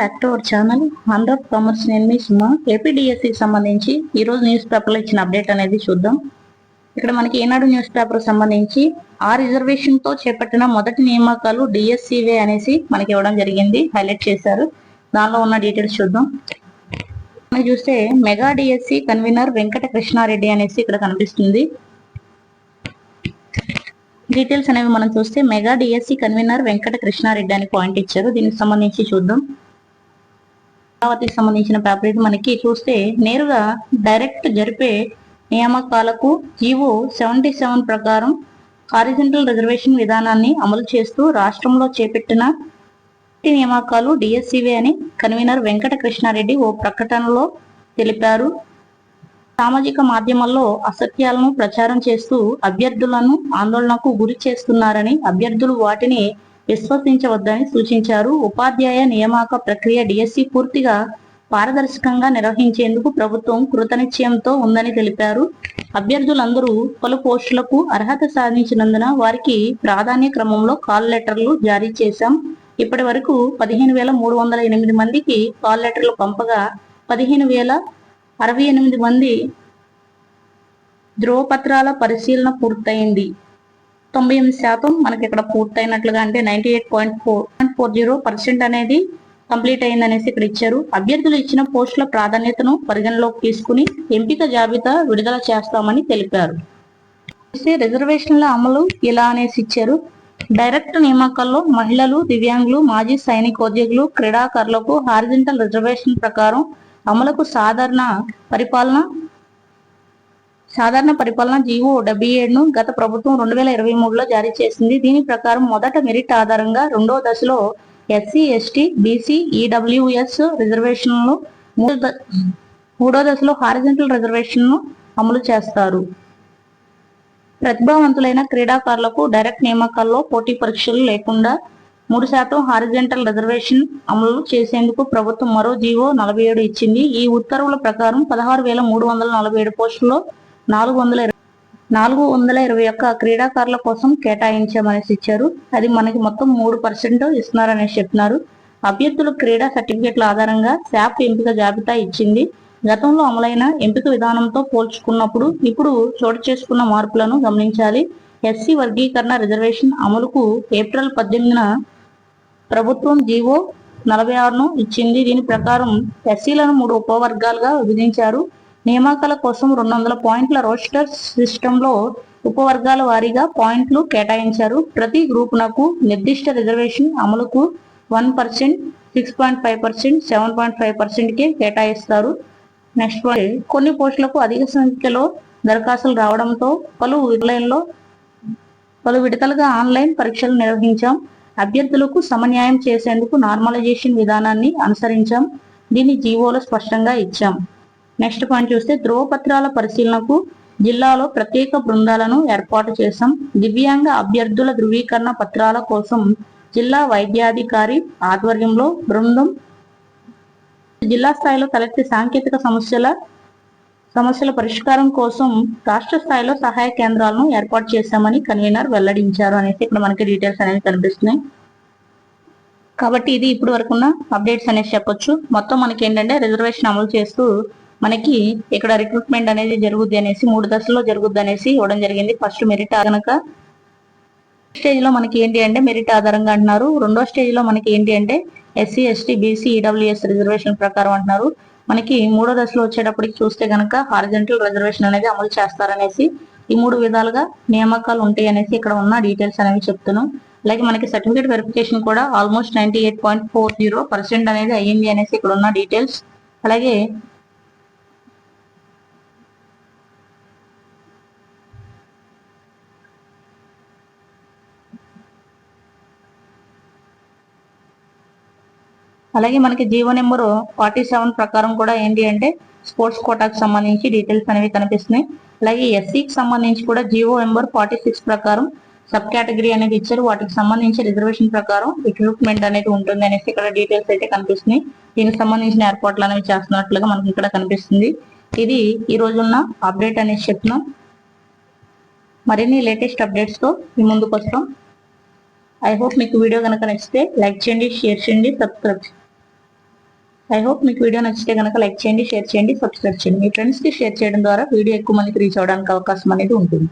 Back to our channel Andhra commerce నేను మీ సుమ. ఏపీడిఎస్సికి సంబంధించి ఈరోజు న్యూస్ పేపర్లో ఇచ్చిన అప్డేట్ అనేది చూద్దాం. ఇక్కడ మనకి ఏనాడు న్యూస్ పేపర్ సంబంధించి ఆ రిజర్వేషన్తో చేపట్టిన మొదటి నియామకాలు డిఎస్సివే అనేసి మనకి ఇవ్వడం జరిగింది. హైలైట్ చేశారు. దానిలో ఉన్న డీటెయిల్స్ చూద్దాం. మనం చూస్తే mega DSC convener Venkata Krishnareddy అనేసి ఇక్కడ కనిపిస్తుంది. డీటెయిల్స్ అనేవి మనం చూస్తే mega DSC convener Venkata Krishnareddy అని పాయింట్ ఇచ్చారు. దీనికి సంబంధించి చూద్దాం. అమరావతికి సంబంధించిన పేపర్ మనకి చూస్తే నేరుగా డైరెక్ట్ జరిపే నియామకాలకు జీవో సెవెంటీ సెవెన్ ప్రకారం హారిజెంటల్ రిజర్వేషన్ విధానాన్ని అమలు చేస్తూ రాష్ట్రంలో చేపట్టిన నియామకాలు డిఎస్సివే అని కన్వీనర్ వెంకట కృష్ణారెడ్డి ఓ ప్రకటనలో తెలిపారు. సామాజిక మాధ్యమాల్లో అసత్యాలను ప్రచారం చేస్తూ అభ్యర్థులను ఆందోళనకు గురి చేస్తున్నారని అభ్యర్థులు వాటిని విశ్వసించవద్దని సూచించారు. ఉపాధ్యాయ నియామక ప్రక్రియ డిఎస్సి పూర్తిగా పారదర్శకంగా నిర్వహించేందుకు ప్రభుత్వం కృతనిశ్చయంతో ఉందని తెలిపారు. అభ్యర్థులందరూ పలు పోస్టులకు అర్హత సాధించినందున వారికి ప్రాధాన్య క్రమంలో కాల్ లెటర్లు జారీ చేశాం. ఇప్పటి వరకు పదిహేను వేల మూడు వందల ఎనిమిది మందికి కాల్ లెటర్లు పంపగా పదిహేను వేల అరవై ఎనిమిది మంది ధ్రువపత్రాల పరిశీలన పూర్తయింది. తొంభై ఎనిమిది శాతం మనకి ఇక్కడ పూర్తయినట్లుగా అంటే ninety eight point four four zero percent అనేది కంప్లీట్ అయిందనేసి ఇక్కడ ఇచ్చారు. అభ్యర్థులు ఇచ్చిన పోస్టుల ప్రాధాన్యతను పరిగణలోకి తీసుకుని ఎంపిక జాబితా విడుదల చేస్తామని తెలిపారు. రిజర్వేషన్ల అమలు ఇలా అనేసి ఇచ్చారు. డైరెక్ట్ నియామకాల్లో మహిళలు దివ్యాంగులు మాజీ సైనికోద్యోగులు క్రీడాకారులకు హారిజెంటల్ రిజర్వేషన్ ప్రకారం అమలుకు సాధారణ పరిపాలన సాధారణ పరిపాలన జీవో డెబ్బై ఏడును గత ప్రభుత్వం రెండు వేల ఇరవై మూడులో జారీ చేసింది. దీని ప్రకారం మొదట మెరిట్ ఆధారంగా రెండో దశలో ఎస్సీ ఎస్టీ బీసీ ఈడబ్ల్యూఎస్ రిజర్వేషన్లు మూడో మూడో దశలో హారిజెంటల్ రిజర్వేషన్ను అమలు చేస్తారు. ప్రతిభావంతులైన క్రీడాకారులకు డైరెక్ట్ నియామకాల్లో పోటీ పరీక్షలు లేకుండా మూడు శాతం హారిజెంటల్ రిజర్వేషన్ అమలు చేసేందుకు ప్రభుత్వం మరో జీవో నలభై ఏడు ఇచ్చింది. ఈ ఉత్తర్వుల ప్రకారం పదహారు వేల మూడు వందల నలభై ఏడు పోస్టుల్లో నాలుగు వందల ఇరవై- నాలుగు వందల ఇరవై ఒక్క క్రీడాకారుల కోసం కేటాయించామనేసి ఇచ్చారు అది మనకి మొత్తం మూడు పర్సెంట్ ఇస్తున్నారనేసి చెప్తున్నారు. అభ్యర్థులు క్రీడా సర్టిఫికేట్ల ఆధారంగా శాప్ ఎంపిక జాబితా ఇచ్చింది. గతంలో అమలైన ఎంపిక విధానంతో పోల్చుకున్నప్పుడు ఇప్పుడు చోటు చేసుకున్న మార్పులను గమనించాలి. ఎస్సీ వర్గీకరణ రిజర్వేషన్ అమలుకు ఏప్రిల్ పద్దెనిమిదిన ప్రభుత్వం జీవో నలభై ఆరును ఇచ్చింది. దీని ప్రకారం ఎస్సీలను మూడు ఉపవర్గాలుగా విభజించారు. నియామకాల కోసం రెండు వందల పాయింట్ల రోస్టర్ సిస్టంలో ఉపవర్గాల వారీగా పాయింట్లు కేటాయించారు. ప్రతి గ్రూపునకు నిర్దిష్ట రిజర్వేషన్ అమలుకు one percent six point five percent seven point five పర్సెంట్కే కేటాయిస్తారు. నెక్స్ట్ కొన్ని పోస్టులకు అధిక సంఖ్యలో దరఖాస్తులు రావడంతో పలు విడుదలలో పలు విడతలుగా ఆన్లైన్ పరీక్షలు నిర్వహించాం. అభ్యర్థులకు సమన్యాయం చేసేందుకు నార్మలైజేషన్ విధానాన్ని అనుసరించాం. దీన్ని జీవోలో స్పష్టంగా ఇచ్చాం. నెక్స్ట్ పాయింట్ చూస్తే ధ్రువపత్రాల పరిశీలనకు జిల్లాలో ప్రత్యేక బృందాలను ఏర్పాటు చేశాం. దివ్యాంగ అభ్యర్థుల ధృవీకరణ పత్రాల కోసం జిల్లా వైద్యాధికారి ఆధ్వర్యంలో బృందం జిల్లా స్థాయిలో తలెత్తే సాంకేతిక సమస్యల సమస్యల పరిష్కారం కోసం రాష్ట్ర స్థాయిలో సహాయ కేంద్రాలను ఏర్పాటు చేశామని కన్వీనర్ వెల్లడించారు అనేసి ఇక్కడ మనకి డీటెయిల్స్ అనేవి కనిపిస్తున్నాయి. కాబట్టి ఇది ఇప్పుడు వరకు ఉన్న అప్డేట్స్ అనేసి చెప్పొచ్చు. మొత్తం మనకి ఏంటంటే రిజర్వేషన్ అమలు చేస్తూ మనకి ఇక్కడ రిక్రూట్మెంట్ అనేది జరుగుద్ది అనేసి మూడు దశల్లో జరుగుద్ది అనేసి ఇవ్వడం జరిగింది. ఫస్ట్ మెరిట్ కనుక స్టేజ్లో మనకి ఏంటి అంటే మెరిట్ ఆధారంగా అంటున్నారు. రెండో స్టేజ్లో మనకి ఏంటి అంటే SC ST BC EWS reservation ప్రకారం అంటున్నారు. మనకి మూడో దశలో వచ్చేటప్పటికి చూస్తే కనుక హారిజెంటల్ రిజర్వేషన్ అనేది అమలు చేస్తారనేసి ఈ మూడు విధాలుగా నియామకాలు ఉంటాయి అనేసి ఇక్కడ ఉన్న డీటెయిల్స్ అనేవి చెప్తున్నాం. అలాగే మనకి సర్టిఫికేట్ వెరిఫికేషన్ కూడా almost ninety eight point four zero percent అనేది అయ్యింది అనేసి ఇక్కడ ఉన్న డీటెయిల్స్ అలాగే అలాగే మనకి జీవో నెంబర్ ఫార్టీ సెవెన్ ప్రకారం కూడా ఏంటి అంటే స్పోర్ట్స్ కోటాకు సంబంధించి డీటెయిల్స్ అనేవి కనిపిస్తున్నాయి. అలాగే ఎస్సీకి సంబంధించి కూడా జీవో నెంబర్ ఫార్టీ సిక్స్ ప్రకారం సబ్ కేటగిరీ అనేది ఇచ్చారు. వాటికి సంబంధించి రిజర్వేషన్ ప్రకారం రిక్రూట్మెంట్ అనేది ఉంటుంది అనేసి ఇక్కడ డీటెయిల్స్ అయితే కనిపిస్తున్నాయి. దీనికి సంబంధించిన ఏర్పాట్లు అనేవి చేస్తున్నట్లుగా మనకి ఇక్కడ కనిపిస్తుంది. ఇది ఈ రోజున్న అప్డేట్ అనేసి చెప్తున్నాం. మరిన్ని లేటెస్ట్ అప్డేట్స్తో మీ ముందుకు వస్తాం. ఐ హోప్ మీకు వీడియో కనుక నచ్చితే లైక్ చేయండి షేర్ చేయండి సబ్స్క్రైబ్ ఐ హోప్ మీకు వీడియో నచ్చితే కనుక లైక్ చేయండి షేర్ చేయండి సబ్స్క్రైబ్ చేయండి. మీ ఫ్రెండ్స్కి షేర్ చేయడం ద్వారా వీడియో ఎక్కువ మందికి రీచ్ అవడానికి అవకాశం అనేది ఉంటుంది.